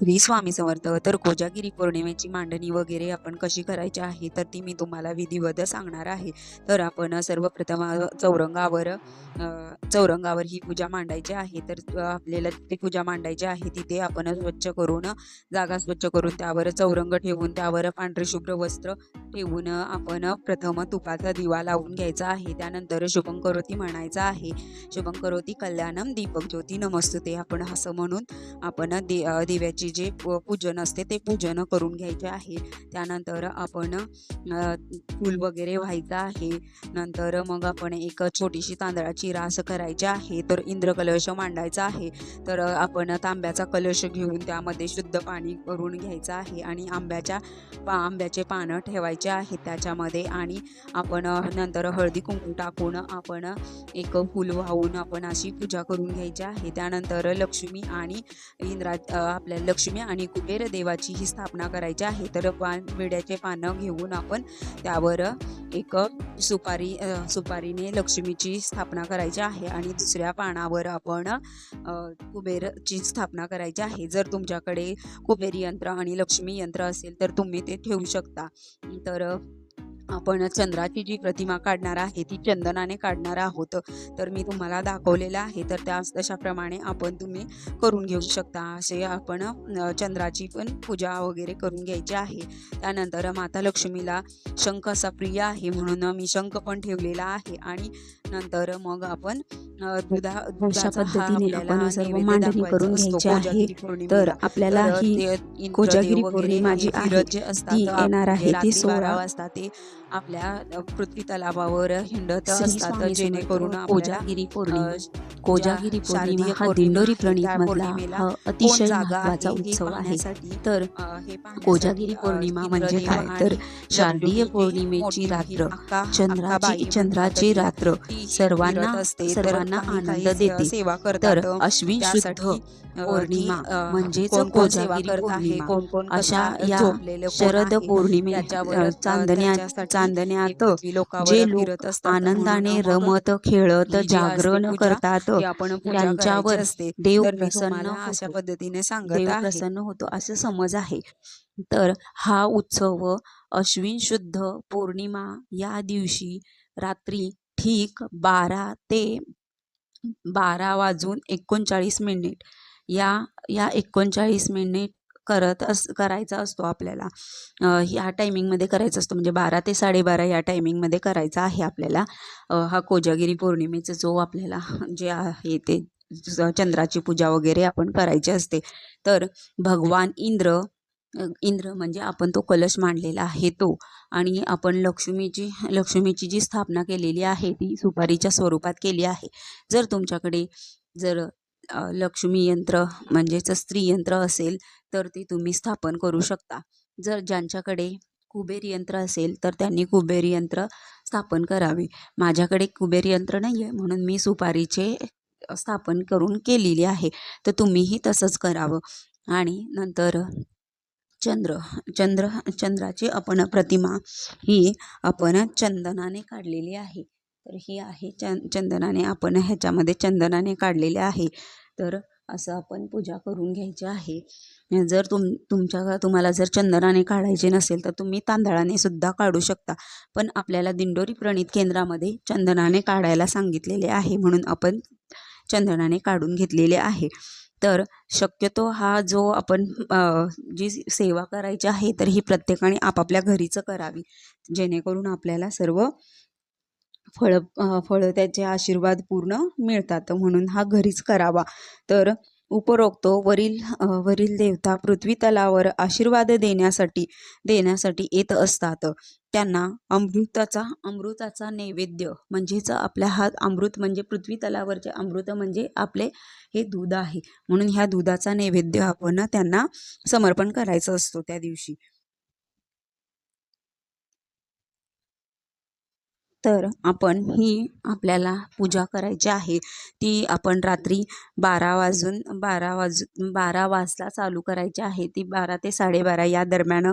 श्री स्वामी समर्थ. तर कोजागिरी पौर्णिमेची मांडणी वगैरे आपण कशी करायची आहे तर ती मी तुम्हाला विधिवत सांगणार आहे. तर आपण सर्वप्रथम चौरंगावर चौरंगावर ही पूजा मांडायची आहे. तर आपल्याला तिथे पूजा मांडायची आहे तिथे आपण स्वच्छ करून जागा स्वच्छ करून त्यावर चौरंग ठेवून त्यावर पांढरे शुभ्र वस्त्र ठेवून आपण प्रथम तुपाचा दिवा लावून घ्यायचा आहे. त्यानंतर शुभं करोती म्हणायचा आहे. शुभं करोती कल्याणम दीपक ज्योती नमस्तुते. आपण असं म्हणून आपण दे दिव्याची जे प- पूजन असते ते पूजन करून घ्यायचे आहे. त्यानंतर आपण फूल वगैरे व्हायचं आहे. नंतर मग आपण एक छोटीशी तांदळाची रास करायची आहे. तर इंद्रकलश मांडायचा आहे. तर आपण तांब्याचा कलश घेऊन त्यामध्ये शुद्ध पाणी करून घ्यायचं आहे आणि आंब्याच्या पा आंब्याचे पानं ठेवायचे आहेत त्याच्यामध्ये आणि आपण नंतर हळदी कुंकू टाकून आपण एक फूल वाहून आपण अशी पूजा करून घ्यायची आहे. त्यानंतर लक्ष्मी आणि इंद्रा आपल्या लक्ष्मी लक्ष्मी आणि कुबेर देवाची ही स्थापना करायची आहे. तर पान विड्याचे पानं घेऊन आपण त्यावर एक सुपारी सुपारीने लक्ष्मीची स्थापना करायची आहे आणि दुसऱ्या पानावर आपण कुबेरची स्थापना करायची आहे. जर तुमच्याकडे कुबेर यंत्र आणि लक्ष्मी यंत्र असेल तर तुम्ही ते ठेवू शकता. तर आपण चंद्राची जी प्रतिमा काढणार आहे ती चंदनाने काढणार आहोत. तर मी तुम्हाला दाखवलेलं आहे तर त्या तशाप्रमाणे आपण तुम्ही करून घेऊ शकता. असे आपण चंद्राची पण पूजा वगैरे करून घ्यायची आहे. त्यानंतर माता लक्ष्मीला शंख असा प्रिय आहे म्हणून मी शंख पण ठेवलेला आहे. आणि नंतर मग आपण अशा पद्धतीने आपण सर्व मांडणी करून घ्यायची आहे. तर. आपल्याला ही कोजागिरी पौर्णिमा जी आहे ती येणार आहे ती सोळा वाजता ते आपल्या पृथ्वी तलावावर हिंडत असतात. जेणेकरून कोजागिरी पौर्णिमा. कोजागिरी पौर्णिमा हा दिंडोरी प्रणित मधला हा अतिशय महत्त्वाचा उत्सव आहे. तर कोजागिरी पौर्णिमा म्हणजे काय? तर शारदीय पौर्णिमेची रात्र. चंद्राची चंद्राची रात्र. सर्वांना सर्वांना काही- आनंद देते. सेवा तर अश्विन शुद्ध पौर्णिमा कोण सेवा करत आहे, पौर्णिमा. कोण कोण अशा या शरद पौर्णिमे चांदण्या चांदण्यात जे लोक आनंदाने रमत खेळत जागरण करतात त्यांच्यावर देव प्रसन्न अशा. पद्धतीने सांगत प्रसन्न होतो असे समज आहे. तर हा उत्सव अश्विन शुद्ध पौर्णिमा या दिवशी रात्री ठीक बारा ते बारा वाजून एकोणचाळीस मिनिट. या या एकोणचाळीस मिनिट करत अस करायचा असतो आपल्याला. ह्या टायमिंगमध्ये करायचा असतो. म्हणजे बारा ते साडेबारा या टायमिंगमध्ये करायचा आहे आपल्याला. हा कोजागिरी पौर्णिमेचा जो आपल्याला जे आहे ते चंद्राची पूजा वगैरे आपण करायची असते. तर भगवान इंद्र इंद्र म्हणजे आपण तो कलश मांडलेला आहे तो. आणि आपण लक्ष्मीची लक्ष्मीची जी स्थापना केलेली आहे ती सुपारीच्या स्वरूपात केली आहे. जर तुमच्याकडे जर लक्ष्मी यंत्र म्हणजेच स्त्री यंत्र असेल तर ते तुम्ही स्थापन करू शकता. जर ज्यांच्याकडे कुबेर यंत्र असेल तर त्यांनी कुबेर यंत्र स्थापन करावे. माझ्याकडे कुबेर यंत्र नाही आहे म्हणून मी सुपारीचे स्थापन करून केलेली आहे. तर तुम्हीही तसंच करावं. आणि नंतर चंद्र चंद्र चंद्राची आपण प्रतिमा ही आपण चंदनाने काढलेली आहे. तर ही आहे चं चंदनाने आपण ह्याच्यामध्ये चंदनाने काढलेले आहे. तर असं आपण पूजा करून घ्यायची आहे. जर तुम तुमच्या तुम्हाला जर चंदनाने काढायचे नसेल तर तुम्ही तांदळाने सुद्धा काढू शकता. पण आपल्याला दिंडोरी प्रणित केंद्रामध्ये चंदनाने काढायला सांगितलेले आहे म्हणून आपण चंदनाने काढून घेतलेले आहे. तर शक्यतो हा जो आपण जी सेवा करायची आहे तर ही प्रत्येकाने आपापल्या घरीच करावी. जेणेकरून आपल्याला सर्व फळ फळं त्याचे आशीर्वाद पूर्ण मिळतात. म्हणून हा घरीच करावा. तर उपरोक्त वरील वरील देवता पृथ्वी तलावर आशीर्वाद देण्यासाठी देण्यासाठी येत असतात. त्यांना अमृताचा अमृताचा नैवेद्य म्हणजेच आपल्या हात अमृत म्हणजे पृथ्वी तलावरचे अमृत म्हणजे आपले हे दूध आहे. म्हणून ह्या दुधाचा नैवेद्य आपण त्यांना समर्पण करायचं असतो त्या दिवशी. तर आपण ही आपल्याला पूजा करायची आहे. ती आपण रात्री बारा वाजून बारा वाजून बारा वाजता चालू करायची आहे. ती बारा ते साडेबारा या दरम्यान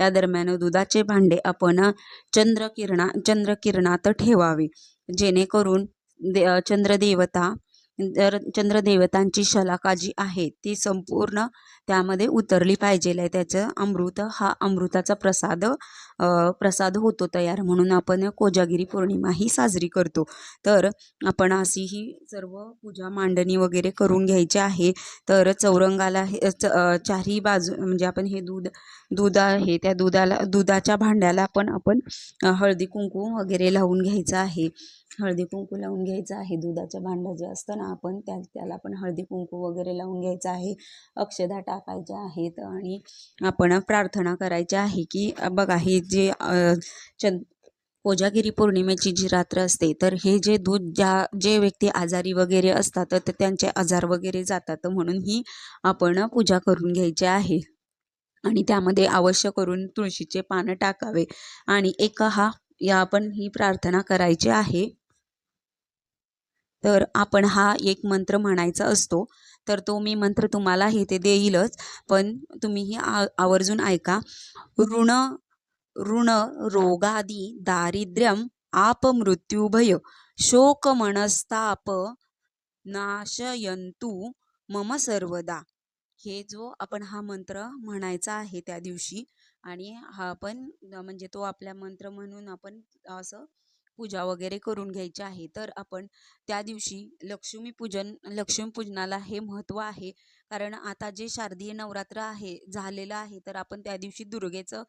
या दरम्यान दुधाचे भांडे आपण चंद्रकिरणा चंद्रकिरणात ठेवावे. जेणेकरून दे चंद्रदेवता तर चंद्रदेवतांची शलाका जी आहे ती संपूर्ण त्यामध्ये उतरली पाहिजे आहे. त्याचं अमृत हा अमृताचा प्रसाद प्रसाद होतो तयार. म्हणून आपण कोजागिरी पौर्णिमा ही साजरी करतो. तर आपण अशी ही सर्व पूजा मांडणी वगैरे करून घ्यायची आहे. तर चौरंगाला हे च चारही बाजू म्हणजे आपण हे दूध दूध आहे त्या दुधाला दुधाच्या भांड्याला पण आपण हळदी कुंकू वगैरे लावून घ्यायचं आहे. हळदी कुंकू लावून घ्यायचं आहे. दुधाचं भांडं जे असतं ना आपण त्या त्याला पण हळदी कुंकू वगैरे लावून घ्यायचं आहे. अक्षदा टाकायच्या आहेत आणि आपण प्रार्थना करायची आहे की बघा हे जे चंद कोजागिरी पौर्णिमेची जी रात्र असते तर हे जे दूध ज्या जे व्यक्ती आजारी वगैरे असतात तर त्यांचे आजार वगैरे जातात. म्हणून ही आपण पूजा करून घ्यायची आहे. आणि त्यामध्ये अवश्य करून तुळशीचे पानं टाकावे आणि एक हा या आपण ही प्रार्थना करायची आहे. तर आपण हा एक मंत्र म्हणायचा असतो. तर तो मी मंत्र तुम्हाला हे ते देईलच. पण तुम्हीही आ आवर्जून ऐका. ऋण ऋण रोगादी दारिद्र्यम आपमृत्युभय शोक मनस्ताप नाशयंतु मम सर्वदा. हे जो आपण हा मंत्र म्हणायचा आहे त्या दिवशी आणि हा पण म्हणजे तो आपल्या मंत्र म्हणून आपण असं पूजा वगैरे करून घ्यायची आहे. तर आपण त्या दिवशी लक्ष्मीपूजन लक्ष्मीपूजनाला हे महत्त्व आहे. कारण आता जे शारदीय नवरात्र आहे झालेलं आहे तर आपण त्या दिवशी दुर्गेचं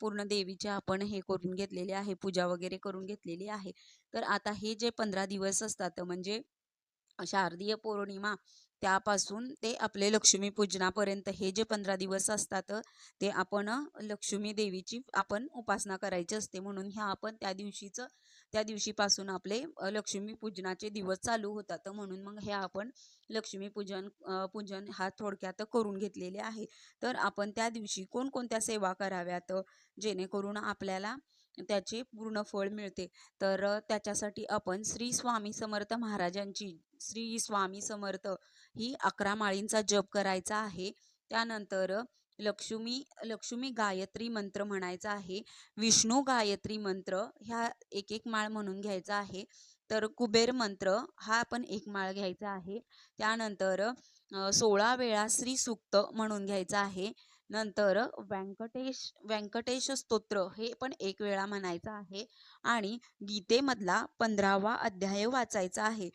पूर्ण देवीचे आपण हे करून घेतलेले आहे पूजा वगैरे करून घेतलेली आहे. तर आता हे जे पंधरा दिवस असतात म्हणजे शारदीय पौर्णिमा त्यापासून ते आपले लक्ष्मीपूजनापर्यंत हे जे पंधरा दिवस असतात ते आपण लक्ष्मी देवीची आपण उपासना करायची असते. म्हणून ह्या आपण त्या दिवशीचं त्या दिवशीपासून आपले लक्ष्मीपूजनाचे दिवस चालू होतात. म्हणून मग हे आपण लक्ष्मीपूजन पूजन हा थोडक्यात करून घेतलेले आहे. तर आपण त्या दिवशी कोणकोणत्या सेवा कराव्यात जेणेकरून आपल्याला त्याचे पूर्ण फळ मिळते. तर त्याच्यासाठी आपण श्री स्वामी समर्थ महाराजांची श्री स्वामी समर्थ ही अकरा माळींचा जप करायचा आहे. त्यानंतर लक्ष्मी लक्ष्मी गायत्री मंत्र म्हणायचा आहे. विष्णू गायत्री मंत्र ह्या एक एक माळ म्हणून घ्यायचा आहे. तर कुबेर मंत्र हा पण एक माळ घ्यायचा आहे. त्यानंतर सोळा वेळा श्री सुक्त म्हणून घ्यायचा आहे. नंतर व्यंकटेश व्यंकटेश स्तोत्र हे पण एक वेळा म्हणायचं आहे. आणि गीतेमधला पंधरावा अध्याय वाचायचा आहे.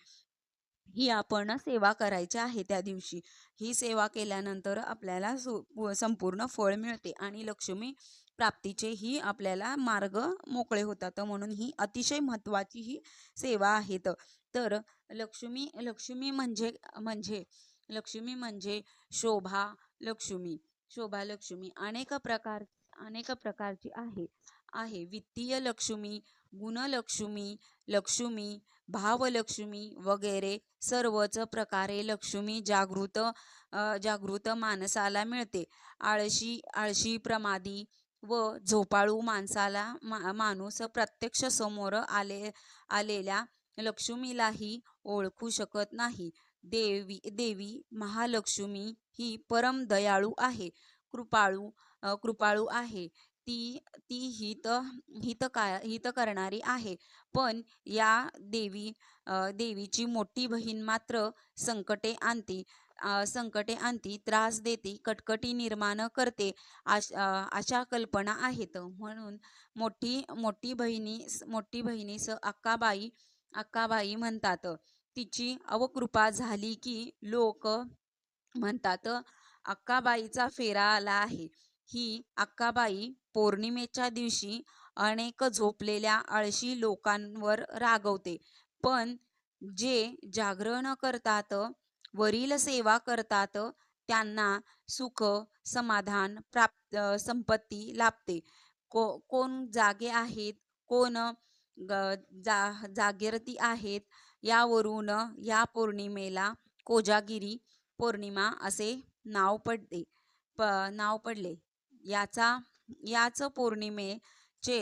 ही आपण सेवा करायची आहे त्या दिवशी. ही सेवा केल्यानंतर आपल्याला सु संपूर्ण फळ मिळते आणि लक्ष्मी प्राप्तीचे ही आपल्याला मार्ग मोकळे होतात. म्हणून ही अतिशय महत्त्वाची ही सेवा आहेत तर लक्ष्मी लक्ष्मी म्हणजे म्हणजे लक्ष्मी म्हणजे शोभा लक्ष्मी. शोभा लक्ष्मी अनेक प्रकार अनेक प्रकारची आहे. आहे. वित्तीय लक्ष्मी गुणलक्ष्मी लक्ष्मी भावलक्ष्मी वगैरे सर्वच प्रकारे लक्ष्मी जागृत जागृत माणसाला मिळते. आळशी आळशी प्रमादी व झोपाळू माणसाला मा माणूस प्रत्यक्ष समोर आले आलेल्या लक्ष्मीलाही ओळखू शकत नाही. देवी देवी महालक्ष्मी ही परम दयाळू आहे. कृपाळू कृपाळू आहे. ती ती हित हित हित करणारी आहे. पण या देवी देवीची मोठी बहीण मात्र संकटे आणते. संकटे आणती त्रास देते कटकटी निर्माण करते. अशा कल्पना आहेत. म्हणून मोठी मोठी बहिणी मोठी बहिणीस अक्काबाई अक्काबाई म्हणतात. तिची अवकृपा झाली की लोक म्हणतात अक्काबाईचा फेरा आला आहे. ही अक्काबाई पौर्णिमेच्या दिवशी अनेक झोपलेल्या आळशी लोकांवर रागवते. पण जे जागरण करतात वरील सेवा करतात त्यांना सुख समाधान प्राप्त संपत्ती लाभते. को कोण जागे आहेत कोण ग- जा जागृती आहेत यावरून या पौर्णिमेला कोजागिरी पौर्णिमा असे नाव पडते प नाव पडले. याचा याच पौर्णिमेचे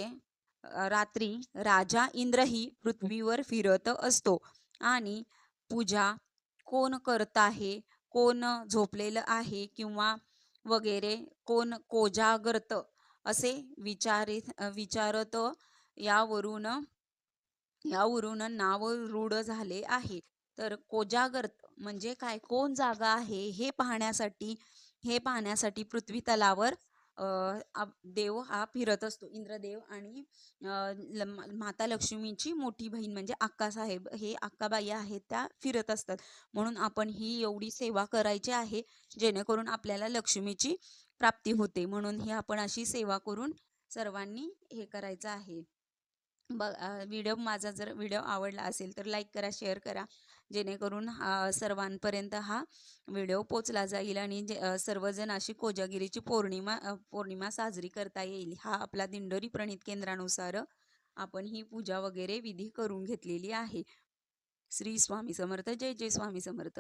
रात्री राजा इंद्रही पृथ्वीवर फिरत असतो. आणि पूजा कोण करत आहे कोण झोपलेलं आहे किंवा वगैरे कोण कोजागरत असे विचारित विचारत यावरून यावरून नाव रूढ झाले आहे. तर कोजागर्त म्हणजे काय? कोण जागा आहे? हे पाहण्यासाठी हे पाहण्यासाठी पृथ्वी तलावर देव हा फिरत असतो. इंद्रदेव आणि ल- माता लक्ष्मीची मोठी बहीण म्हणजे अक्कासाहेब हे अक्काबाई आहेत त्या फिरत असतात. म्हणून आपण ही एवढी सेवा करायची आहे जेणेकरून आपल्याला लक्ष्मीची प्राप्ती होते. म्हणून ही आपण अशी सेवा करून सर्वांनी हे करायचं आहे. बघ व्हिडिओ माझा जर व्हिडिओ आवडला असेल तर लाईक करा शेअर करा. जेणेकरून हा सर्वांपर्यंत हा व्हिडिओ पोचला जाईल आणि जे सर्वजण अशी कोजागिरीची पौर्णिमा पौर्णिमा साजरी करता येईल हा आपला दिंडोरी प्रणित केंद्रानुसार आपण ही पूजा वगैरे विधी करून घेतलेली आहे. श्री स्वामी समर्थ. जय जय स्वामी समर्थ.